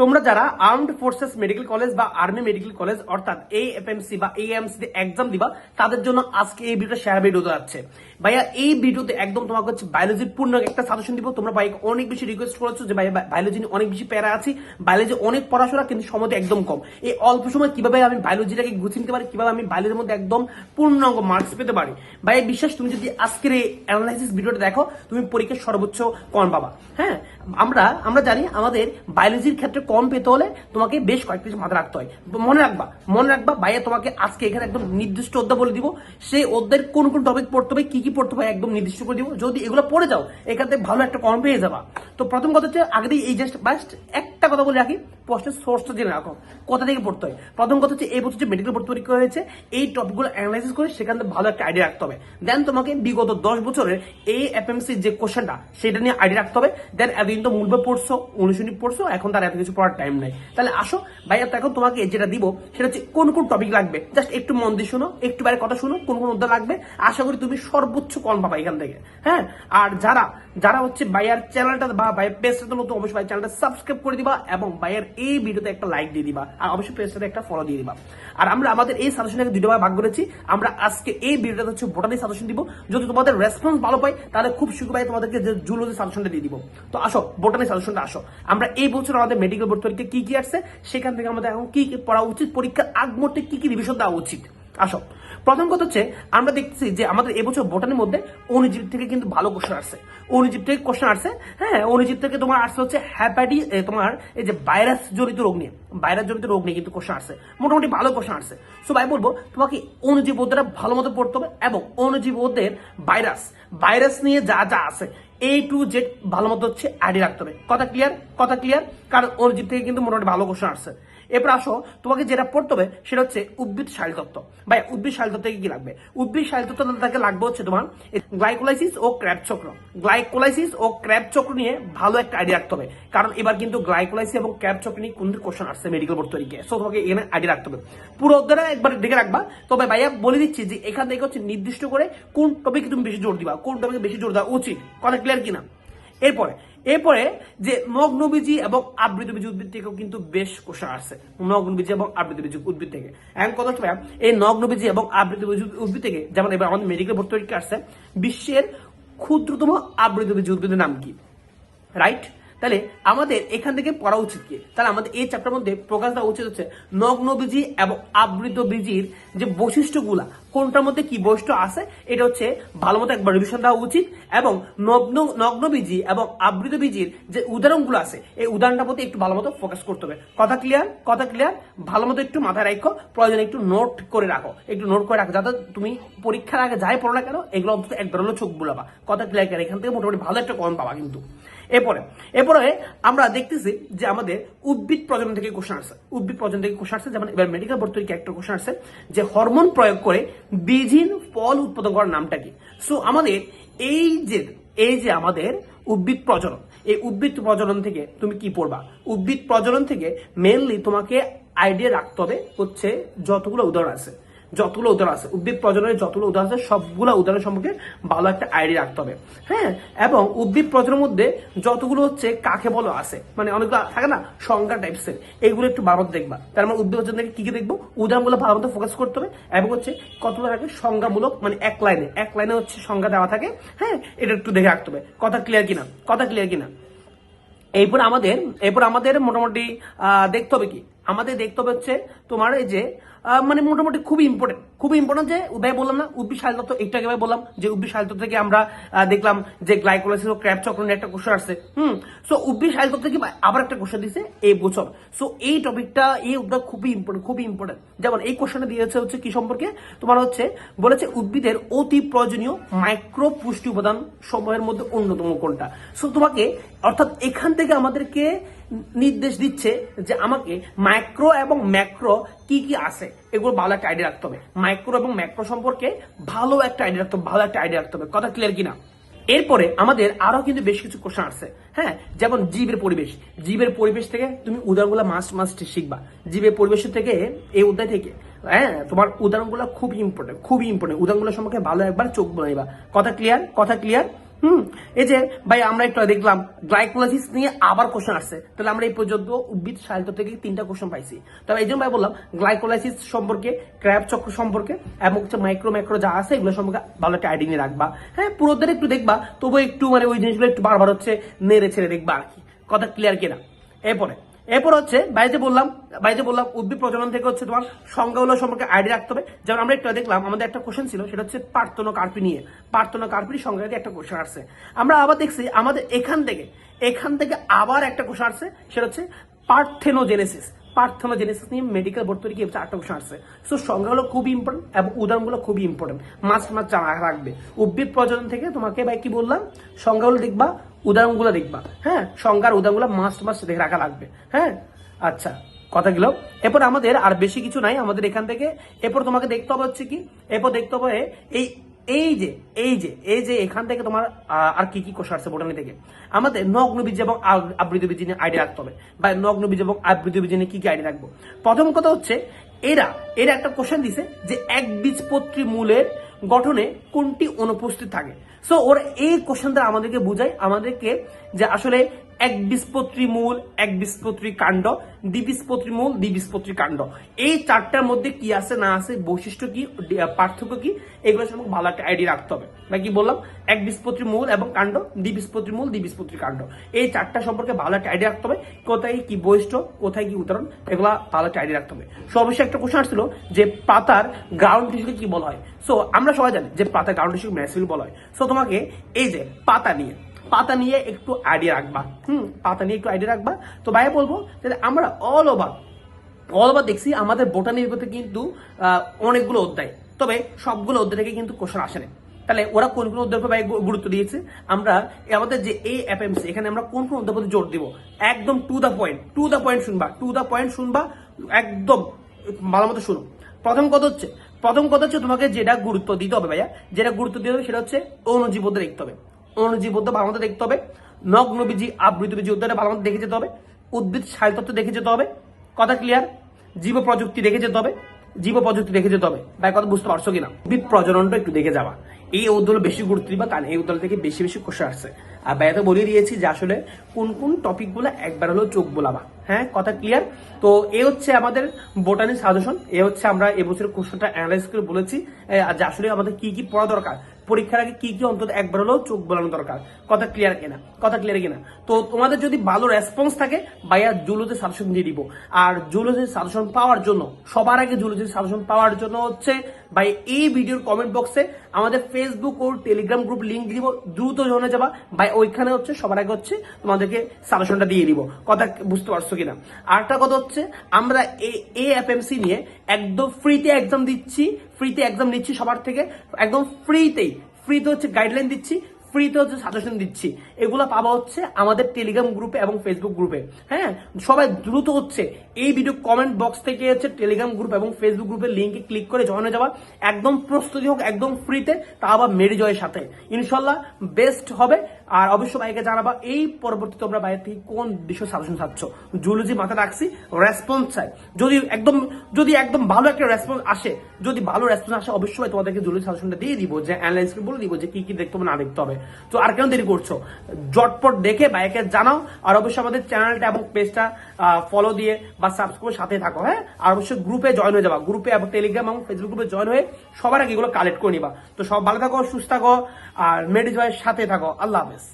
তোমরা যারা armed forces medical college বা আর্মি মেডিকেল কলেজ, অর্থাৎ এ এফএমসি বা এএমসি এক্সাম দিবা, তাদের জন্য আজকে এই ভিডিওটা শেয়ার ভিডিও যাচ্ছে। ভাইয়া, এই ভিডিওতে একদম তোমাকে হচ্ছে বায়োলজির পূর্ণ একটা সাজেশন দিব। তোমরা ভাই অনেক বেশি রিকোয়েস্ট করেছ যে ভাই বায়োলজি নিয়ে অনেক বেশি প্যারা আছি। বায়োলজি অনেক পড়াশোনা, কিন্তু সময়টা একদম কম। এই অল্প সময় কীভাবে আমি বায়োলজিটাকে গুছিয়ে নিতে পারি, কীভাবে আমি বায়োলজির মধ্যে একদম পূর্ণাঙ্গ মার্কস পেতে পারি? ভাই বিশ্বাস, তুমি যদি আজকের এই অ্যানালাইসিস ভিডিওটা দেখো, তুমি পরীক্ষার সর্বোচ্চ কম পাবা। হ্যাঁ? আমরা আমরা জানি আমাদের বায়োলজির ক্ষেত্রে কম পেতে হলে তোমাকে বেশ কয়েকটি মাথায় রাখতে হয়। মনে রাখবা মনে রাখবা ভাইয়া, তোমাকে আজকে এখানে একদম নির্দিষ্ট অধ্যায় বলে দিব। সেই অধ্যায়ের কোন কোন টপিক পড়তে হবে, কি কি পড়তে হবে একদম নির্দিষ্ট করে দিব। যদি এগুলো পড়ে যাও, এখান থেকে ভালো একটা কম পেয়ে যাবা। তো প্রথম কথা হচ্ছে, আগে এই জাস্ট বাস্ট একটা কথা বলে রাখি, প্রশ্নের সোর্সটা জেনে রাখো, কোথা থেকে পড়তে হয়। প্রথম কথা হচ্ছে, এই বছর যে মেডিকেল বোর্ড পরীক্ষা হয়েছে, এই টপিকগুলো অ্যানালাইসিস করে সেখান থেকে ভালো একটা আইডিয়া রাখতে হবে। দেন তোমাকে বিগত দশ বছরের এই এফএমসি যে কোশ্চেনটা সেটা নিয়ে আইডিয়া রাখতে হবে। দেন এতদিন তো মূলবে পড়ছো অনুশীলনী পড়ছো, এখন তার এত কিছু পড়ার টাইম নেই। তাহলে আসো, ভাইয়া তো এখন তোমাকে যেটা দিব, সেটা হচ্ছে কোন কোন টপিক লাগবে? জাস্ট একটু মন দিয়ে শোনো, একটু বাইরে কথা শোনো, কোন কোন অধ্যায় লাগবে? আশা করি তুমি সর্বোচ্চ কম পাবা এখান থেকে হ্যাঁ? আর যারা যারা হচ্ছে ভাইয়ার চ্যানেলটা বা ভাইয়ের পেজটা নতুন, অবশ্যই ভাই চ্যানেলটা সাবস্ক্রাইব করে দিবা এবং ভাইয়ের এই ভিডিওতে একটা লাইক দিয়ে দিবা, আর অবশ্যই পেজটাতে একটা ফলো দিয়ে দিবা। আর আমরা আমাদের এই সাজেশনটাকে দুটো ভাগ করেছি, আমরা আজকে এই ভিডিওটা হচ্ছে বোটানি সাজেশন দিব। যদি তোমাদের রেসপন্স ভালো পাই তাহলে খুব শীঘ্র ভাই তোমাদেরকে যে জুলজি সাজেশনটা দিয়ে দিব। তো আসো বোটানি সাজেশনটা আসো। আমরা এই বছর আমাদের মেডিকেল বোর্ড পরীক্ষা কি কি আসছে, সেখান থেকে আমাদের এখন কি কি পড়া উচিত, পরীক্ষার আগ মুহূর্তে কি কি রিভিশন দেওয়া উচিত। আসো। প্রথম কথা হচ্ছে, আমরা দেখছি যে আমাদের এবছর বোটানের মধ্যে অনুজীব থেকে কিন্তু ভালো কোশ্চেন আসছে। অনুজীব থেকে কোশ্চেন আসছে হ্যাঁ অনুজীব থেকে তোমার আসছে হচ্ছে হ্যাপাটি তোমার এই যে ভাইরাস জনিত রোগ নিয়ে। ভাইরাস জনিত রোগ নিয়ে কিন্তু কোশ্চেন আসছে। মোটামুটি ভালো কোশ্চেন আসছে। সো ভাই, বলব, তোমাকে অনুজীব ওদের ভালো মতো পড়তে হবে এবং অনুজীব ওদের ভাইরাস ভাইরাস নিয়ে যা যা আছে এ টু জেড ভালো মতো হচ্ছে আইডি রাখতে হবে। কথা ক্লিয়ার কথা ক্লিয়ার কারণ অনুজীব থেকে কিন্তু মোটামুটি ভালো কোশ্চেন আসছে। এরপর আসো, তোমাকে যেটা পড়তে হবে সেটা হচ্ছে উদ্ভিদ শাল তত্ত্ব। ভাই, উদ্ভিদ শাল তত্ত্ব কি লাগবে? উদ্ভিদ শাল তত্ত্ব তাকে লাগবে হচ্ছে তোমার গ্লাইকোলাইসিস ও ক্র্যাব চক্র। গ্লাইকোলাইসিস ও ক্র্যাব চক্র নিয়ে ভালো একটা আইডিয়া রাখতে হবে। কারণ এবার কিন্তু গ্লাইকোলাইসিস এবং ক্র্যাব চক্র নিয়ে কোন কোশ্চেন আসছে মেডিকেল বোর্ড তৈরি সো তোমাকে এখানে আইডিয়া রাখতে হবে। পুরো অধ্যায়টা একবার দেখে রাখবা। তবে ভাইয়া বলে দিচ্ছি যে এখান থেকে হচ্ছে নির্দিষ্ট করে কোন টপিকে তুমি বেশি জোর দিবা, কোন টপিকে বেশি জোর দেওয়া উচিত। কথা ক্লিয়ার কিনা? এরপরে এরপরে যে মগ্নবীজি এবং আবৃত বীজ উদ্ভিদ থেকেও কিন্তু বেশ কোষা আছে। নগ্নবীজি এবং আবৃত বীজ উদ্ভিদ থেকে। এখন কথা হচ্ছে এই নগ্নবীজি এবং আবৃত বীজ উদ্ভিদ থেকে, যেমন এবার আমাদের মেডিকেল ভর্তি পরীক্ষা আসছে, বিশ্বের ক্ষুদ্রতম আবৃত বীজ উদ্ভিদের নাম কি? রাইট তাহলে আমাদের এখান থেকে পড়া উচিত কি? তাহলে আমাদের এই চ্যাপ্টার মধ্যে প্রকাশ দেওয়া উচিত হচ্ছে নগ্ন বীজি এবং আবৃত বীজির যে বৈশিষ্ট্যগুলা, কোনটার মধ্যে কি বৈশিষ্ট্য আছে, এটা হচ্ছে ভালো মতো একবার রিভিশন দেওয়া উচিত এবং নগ্ন নগ্ন বীজি এবং আবৃত বীজির যে উদাহরণগুলো আছে, এই উদাহরণটার প্রতি একটু ভালো মতো ফোকাস করতে হবে। কথা ক্লিয়ার কথা ক্লিয়ার ভালো মতো একটু মাথায় রাখো, প্রয়োজনে একটু নোট করে রাখো। একটু নোট করে রাখো, যাতে তুমি পরীক্ষার আগে যাই পড়ো না কেন, এগুলো অন্তত একবার হলো চোখ বুলাবা। কথা ক্লিয়ার এখান থেকে মোটামুটি ভালো একটা কম পাবা কিন্তু। এরপরে এরপরে আমরা দেখতেছি যে আমাদের উদ্ভিদ প্রজনন থেকে কোশ্চেন আসছে। উদ্ভিদ প্রজনন থেকে কোশ্চেন আসছে, যেমন এবার মেডিকেল বোর্ড থেকে একটা কোশ্চেন আসছে যে হরমোন প্রয়োগ করে বীজহীন ফল উৎপাদন করার নামটা কি? সো আমাদের এই যে এই যে আমাদের উদ্ভিদ প্রজনন, এই উদ্ভিদ প্রজনন থেকে তুমি কি পড়বা? উদ্ভিদ প্রজনন থেকে মেনলি তোমাকে আইডিয়া রাখতে হবে হচ্ছে যতগুলো উদাহরণ আছে। যতগুলো উদাহরণ আছে, উদ্ভিদ প্রজননের যতগুলো উদাহরণ আছে, সবগুলো উদাহরণ সম্পর্কে ভালো একটা আইডিয়া রাখতে হবে। হ্যাঁ? এবং উদ্ভিদ প্রজনের মধ্যে যতগুলো হচ্ছে কাকে বলো আছে মানে অনেকগুলো থাকে না, সংজ্ঞা টাইপসের এগুলো একটু মতো দেখবা। তার মানে উদ্ভিদ প্রজন থেকে কি কি দেখব? উদাহরণগুলো ভালো মতো ফোকাস করতে হবে এবং হচ্ছে কতগুলো থাকে? সংজ্ঞামূলক মানে এক লাইনে এক লাইনে হচ্ছে সংজ্ঞা দেওয়া থাকে। হ্যাঁ? এটা একটু দেখে রাখতে হবে। কথা ক্লিয়ার কিনা? কথা ক্লিয়ার কিনা? এরপর আমাদের এরপর আমাদের মোটামুটি দেখতে হবে কি? আমাদের দেখতে হবে হচ্ছে তোমার এই যে মানে মোটামুটি খুবই ইম্পর্টেন্ট খুবই ইম্পর্টেন্ট যে ভাই বললাম না, উদ্ভিদ সাহিত্য একটু আগে ভাই বললাম যে উদ্ভিদ সাহিত্য থেকে আমরা দেখলাম যে গ্লাইকোলাইসিস ও ক্র্যাপ চক্র নিয়ে একটা কোশ্চেন আসছে। হুম সো উদ্ভিদ সাহিত্য থেকে আবার একটা কোশ্চেন দিছে এই বছর। সো এই টপিকটা এই উদ্যোগ খুবই ইম্পর্টেন্ট খুবই ইম্পর্টেন্ট যেমন এই কোশ্চেনটা দিয়েছে হচ্ছে কি সম্পর্কে? তোমার হচ্ছে, বলেছে উদ্ভিদের অতি প্রয়োজনীয় মাইক্রো পুষ্টি উপাদান সমূহের মধ্যে অন্যতম কোনটা? সো তোমাকে, অর্থাৎ এখান থেকে আমাদেরকে নির্দেশ দিচ্ছে যে আমাকে মাইক্রো এবং ম্যাক্রো কি কি আছে, এগুলো ভালো একটা আইডিয়া রাখতে হবে। মাইক্রো এবং ম্যাক্রো সম্পর্কে ভালো একটা আইডিয়া রাখতে হবে, ভালো একটা আইডিয়া রাখতে হবে। কথা ক্লিয়ার কিনা? এরপরে আমাদের আরও কিন্তু বেশ কিছু কোশ্চেন আছে হ্যাঁ যেমন জীবের পরিবেশ। জীবের পরিবেশ থেকে তুমি উদাহরণগুলো মাস্ট মাস্ট শিখবা। জীবের পরিবেশ থেকে এই অধ্যায় থেকে হ্যাঁ তোমার উদাহরণগুলো খুব ইম্পর্টেন্ট খুবই ইম্পর্টেন্ট উদাহরণগুলো সম্পর্কে ভালো একবার চোখ বানাইবা কথা ক্লিয়ার কথা ক্লিয়ার হুম, এই যে, ভাই, আমরা একটু দেখলাম গ্লাইকোলাইসিস নিয়ে আবার কোশ্চেন আসছে। তাহলে আমরা এই পর্যন্ত উদ্ভিদ সাহিত্য থেকে তিনটা কোশ্চেন পাইছি। তবে এই জন্য ভাই বললাম গ্লাইকোলাইসিস সম্পর্কে ক্র্যাব চক্র সম্পর্কে, এবং হচ্ছে মাইক্রো ম্যাক্রো যা আছে, এগুলো সম্পর্কে ভালো একটা আইডিয়া নিয়ে রাখবা। হ্যাঁ পুরোদের একটু দেখবা তবু একটু মানে ওই জিনিসগুলো একটু বারবার হচ্ছে নেড়ে ছেড়ে দেখবা আর কি। কথা ক্লিয়ার কিনা? এরপরে এরপর হচ্ছে বাইরে বললাম বাইরে বললাম, উদ্ভিদ প্রজনন থেকে হচ্ছে তোমার সংজ্ঞাগুলো সম্পর্কে আইডিয়া রাখতে হবে। যেমন আমরা একটু দেখলাম, আমাদের একটা কোশ্চেন ছিল, সেটা হচ্ছে পার্থনো কার্পি নিয়ে। পার্থনো কার্পির সংজ্ঞা দিয়ে একটা কোশ্চেন আসছে। আমরা আবার দেখছি, আমাদের এখান থেকে এখান থেকে আবার একটা কোশ্চেন আসছে, সেটা হচ্ছে পার্থেনোজেনেসিস। পার্থেনোজেনেসিস নিয়ে মেডিকেল তৈরি কি চারটা কোশ্চেন আসছে। সো সংজ্ঞাগুলো খুবই ইম্পর্টেন্ট এবং উদাহরণগুলো খুবই ইম্পর্টেন্ট মাছ মাছ রাখবে। উদ্ভিদ প্রজনন থেকে তোমাকে ভাই কি বললাম? সংজ্ঞাগুলো দেখবা উদাহরণগুলো দেখবা। হ্যাঁ সংজ্ঞার উদাহরণগুলো মাস্ট মাস্ট দেখে রাখা লাগবে। হ্যাঁ? আচ্ছা কথা গেল। এরপর আমাদের আর বেশি কিছু নাই, আমাদের এখান থেকে। এরপর তোমাকে দেখতে হবে হচ্ছে কি? এরপর দেখতে হবে এই এই যে এই যে এই যে এখান থেকে তোমার আর কি কি কোষ আসছে বোটানি থেকে? আমাদের নগ্ন বীজ এবং আ- আবৃত বীজ নিয়ে আইডিয়া রাখতে হবে। বা নগ্ন বীজ এবং আবৃত বীজ নিয়ে কি কি আইডিয়া রাখব? প্রথম কথা হচ্ছে, এরা এরা একটা কোশ্চেন দিছে যে এক বীজপত্রী মূলের গঠনে কোনটি অনুপস্থিত থাকে? সো ওর এই কোশ্চেনটা আমাদেরকে বুঝায় আমাদেরকে যে আসলে এক বীজপত্রী মূল, এক বীজপত্রী কাণ্ড দ্বিবীজপত্রী মূল দ্বিবীজপত্রী কাণ্ড। এই চারটার মধ্যে কি আছে, না আছে, বৈশিষ্ট্য কি পার্থক্য কি, এগুলো সম্পর্কে ভালো একটা আইডিয়া রাখতে হবে। বা কি বললাম? এক বীজপত্রী মূল এবং কাণ্ড দ্বিবীজপত্রী মূল দ্বিবীজপত্রী কাণ্ড। এই চারটা সম্পর্কে ভালো একটা আইডিয়া রাখতে হবে। কোথায় কি বৈশিষ্ট্য, কোথায় কি উদাহরণ, এগুলা ভালো একটা আইডিয়া রাখতে হবে। সর্বশেষ একটা কোশ্চেন আসছিল যে পাতার গ্রাউন্ড টিস্যুকে কি বলা হয়? সো আমরা সবাই জানি যে পাতার গ্রাউন্ড টিস্যু ম্যাসিল বলা হয়। সো তোমাকে এই যে পাতা নিয়ে পাতা নিয়ে একটু আইডিয়া রাখবা। হুম, পাতা নিয়ে একটু আইডিয়া রাখবা। তো ভাই বলব যে আমরা অল ওভার অল ওভার দেখছি আমাদের বোটানির মধ্যে কিন্তু অনেকগুলো অধ্যায়। তবে সবগুলো অধ্যায় থেকে কিন্তু কোশ্চেন আসে না। তাহলে ওরা কোন কোন অধ্যায় ভাই গুরুত্ব দিয়েছে? আমরা আমাদের যে এ এফএমসি এখানে আমরা কোন কোন অধ্যায় প্রতি জোর দিব? একদম to the point to the point শুনবা টু দ্য পয়েন্ট শুনবা, একদম ভালো মতো শুনো। প্রথম কথা হচ্ছে, প্রথম কথা হচ্ছে তোমাকে যেটা গুরুত্ব দিতে হবে ভাইয়া, যেটা গুরুত্ব দিতে হবে সেটা হচ্ছে অনুজীবদ্ধ দেখতে হবে। অনুজীবদ্ধ ভালো মতো দেখতে হবে। নগ্নবীজি আবৃত বীজি উদ্যানে ভালো মতো দেখে যেতে হবে। উদ্ভিদ সাহিত্য দেখে যেতে হবে। কথা ক্লিয়ার জীব প্রযুক্তি দেখে যেতে হবে। জীব প্রযুক্তি দেখে যেতে হবে। ভাই, কথা বুঝতে পারছ কিনা? উদ্ভিদ প্রজননটা একটু দেখে যাওয়া। এই উদ্দল বেশি গুরুত্ব দিবা কারণ? এই উদ্দল থেকে বেশি বেশি কোশ্চেন আসছে। আর ভাইয়া তো বলে দিয়েছি যে আসলে কোন কোন টপিকগুলো একবার হলেও চোখ বোলাবা। হ্যাঁ কথা ক্লিয়ার তো এ হচ্ছে আমাদের বোটানি সাজেশন। এ হচ্ছে আমরা এবছরের কোশ্চেনটা অ্যানালাইজ করে বলেছি। যে আসলে আমাদের কি কি পড়া দরকার? পরীক্ষার আগে কি কি অন্তত একবার হলেও চোখ বোলানো দরকার? কথা ক্লিয়ার কিনা? কথা ক্লিয়ার কিনা? তো তোমাদের যদি ভালো রেসপন্স থাকে, ভাইয়া জুলোতে সাজেশন দিয়ে দিব। আর জুলোতে সাজেশন পাওয়ার জন্য, সবার আগে জুলোতে সাজেশন পাওয়ার জন্য হচ্ছে, ভাই, এই ভিডিওর কমেন্ট বক্সে আমাদের ফেসবুক ও টেলিগ্রাম গ্রুপ লিঙ্ক দিব, দ্রুত জনে যাবা। ভাই, ওইখানে হচ্ছে, সবার আগে হচ্ছে তোমাদেরকে সাজেশনটা দিয়ে দিব। কথা বুঝতে পারছ কিনা? আরেকটা কথা হচ্ছে, আমরা এ এফএমসি নিয়ে একদম ফ্রিতে এক্সাম দিচ্ছি ফ্রিতে একদম নিচ্ছি সবার থেকে। একদম ফ্রিতেই ফ্রিতে হচ্ছে গাইডলাইন দিচ্ছি। ফ্রিতে হচ্ছে সাজেশন দিচ্ছি, এগুলো পাবা হচ্ছে আমাদের টেলিগ্রাম গ্রুপে এবং ফেসবুক গ্রুপে হ্যাঁ? সবাই দ্রুত হচ্ছে এই ভিডিও কমেন্ট বক্স থেকে হচ্ছে টেলিগ্রাম গ্রুপ এবং ফেসবুক গ্রুপের লিঙ্কে ক্লিক করে জয়েন হয়ে যাওয়া একদম প্রস্তুতি হোক, একদম ফ্রিতে তা আবার মেরি জয়ের সাথে। ইনশাল্লাহ বেস্ট হবে। আর অবশ্য ভাইকে জানাবা, এই পরবর্তী তোমরা বাইরে থেকে কোন বিষয় সাজেশন চাচ্ছ? জুলজি মাথা রাখছি রেসপন্স চাই। যদি একদম যদি একদম ভালো একটা রেসপন্স আসে, যদি ভালো রেসপন্স আসে, অবশ্যই তোমাদেরকে জুলজি সাজেশনটা দিয়ে দিব, যে অ্যানালাইজ করে বলে দিব যে কি কি দেখতে হবে, না দেখতে হবে। তো আর কেন দেরি করছ? জটপট দেখে বাইকে জানাও, আর অবশ্যই আমাদের চ্যানেলটা এবং পেজটা ফলো দিয়ে বা সাবস্ক্রাইব সাথে থাকো হ্যাঁ? আর অবশ্যই গ্রুপে জয়েন হয়ে যাবা। গ্রুপে এবং টেলিগ্রাম এবং ফেসবুক গ্রুপে জয়েন হয়ে সবার আগে এগুলো কালেক্ট করে নিবা। তো সব ভালো থাকো, সুস্থ থাকো, আর মেডি জয়ের সাথে থাকো। আল্লাহ হাফেজ।